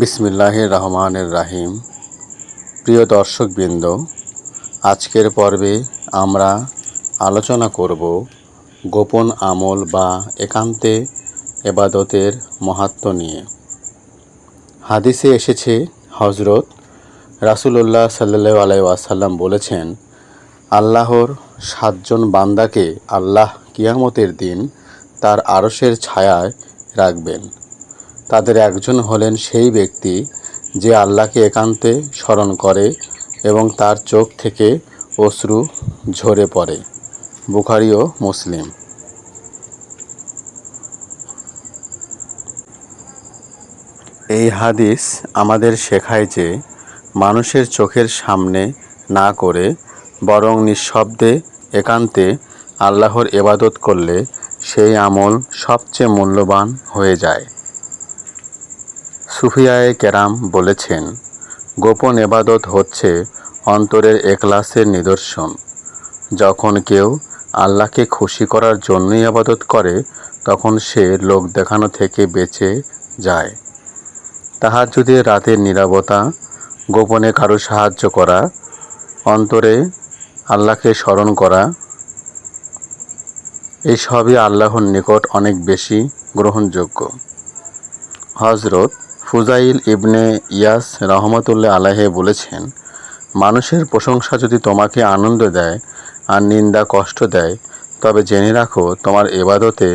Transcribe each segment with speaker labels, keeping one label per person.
Speaker 1: বিসমিল্লাহ রহমানের রাহিম। প্রিয় দর্শকবৃন্দ, আজকের পর্বে আমরা আলোচনা করব গোপন আমল বা একান্তে এবাদতের মাহাত্ম্য নিয়ে। হাদিসে এসেছে হজরত রাসুলুল্লাহ সাল্লু আলাই ওয়াসাল্লাম বলেছেন, আল্লাহর সাতজন বান্দাকে আল্লাহ কিয়ামতের দিন তার আরশের ছায়ায় রাখবেন। তাদের একজন হলেন সেই ব্যক্তি যে আল্লাহকে একান্তে স্মরণ করে এবং তার চোখ থেকে অশ্রু ঝরে পড়ে। বুখারি ও মুসলিম। এই হাদিস আমাদের শেখায় যে মানুষের চোখের সামনে না করে বরং নিঃশব্দে একান্তে আল্লাহর এবাদত করলে সেই আমল সবচেয়ে মূল্যবান হয়ে যায়। সুফিয়ায়ে কেরাম বলেছেন, গোপন এবাদত হচ্ছে অন্তরের একলাসের নিদর্শন। যখন কেউ আল্লাহকে খুশি করার জন্যই আবাদত করে, তখন সে লোক দেখানো থেকে বেঁচে যায়। তাহার যদি রাতের নিরাপত্তা গোপনে কারও সাহায্য করা, অন্তরে আল্লাহকে স্মরণ করা এই সবই আল্লাহর নিকট অনেক বেশি গ্রহণযোগ্য। হজরত ফুজাইল ইবনে ইয়াস রহমতুল্লাহ আলাহে বলেছেন, মানুষের প্রশংসা যদি তোমাকে আনন্দ দেয় আর নিন্দা কষ্ট দেয়, তবে জেনে রাখো তোমার এবাদতে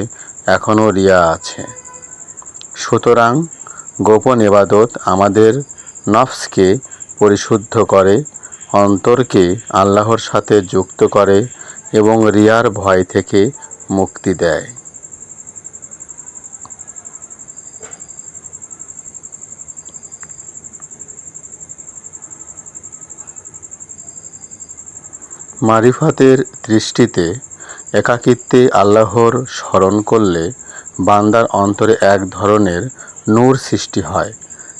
Speaker 1: এখনও রিয়া আছে। সুতরাং গোপন এবাদত আমাদের নফসকে পরিশুদ্ধ করে, অন্তরকে আল্লাহর সাথে যুক্ত করে এবং রিয়ার ভয় থেকে মুক্তি দেয়। মারিফাতের দৃষ্টিতে একাকিত্বে আল্লাহর স্মরণ করলে বান্দার অন্তরে এক ধরনের নূর সৃষ্টি হয়,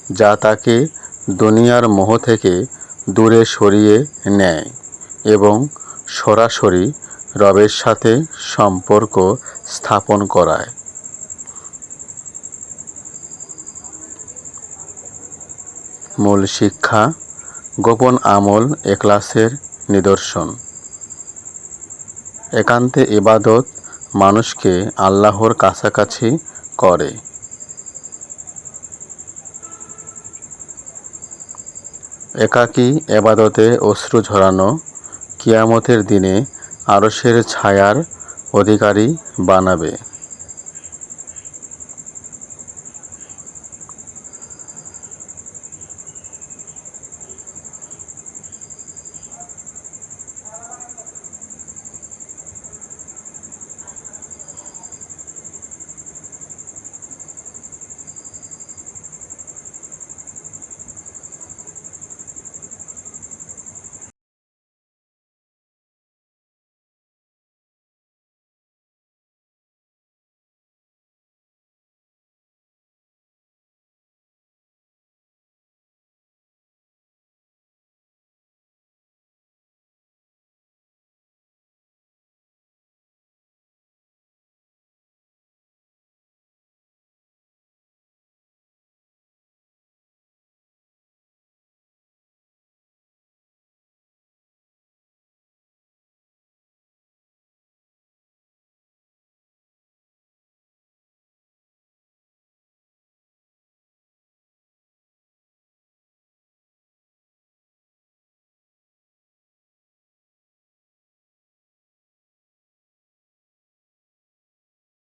Speaker 1: যা তাকে দুনিয়ার মোহ থেকে দূরে সরিয়ে নেয় এবং সরাসরি রবের সাথে সম্পর্ক স্থাপন করায়। মূল শিক্ষা, গোপন আমল এক্লাসের নিদর্শন। একান্তে এবাদত মানুষকে আল্লাহর কাছাকাছি করে। একাকী এবাদতে অশ্রু ঝরানো কিয়ামতের দিনে আরশের ছায়ার অধিকারী বানাবে।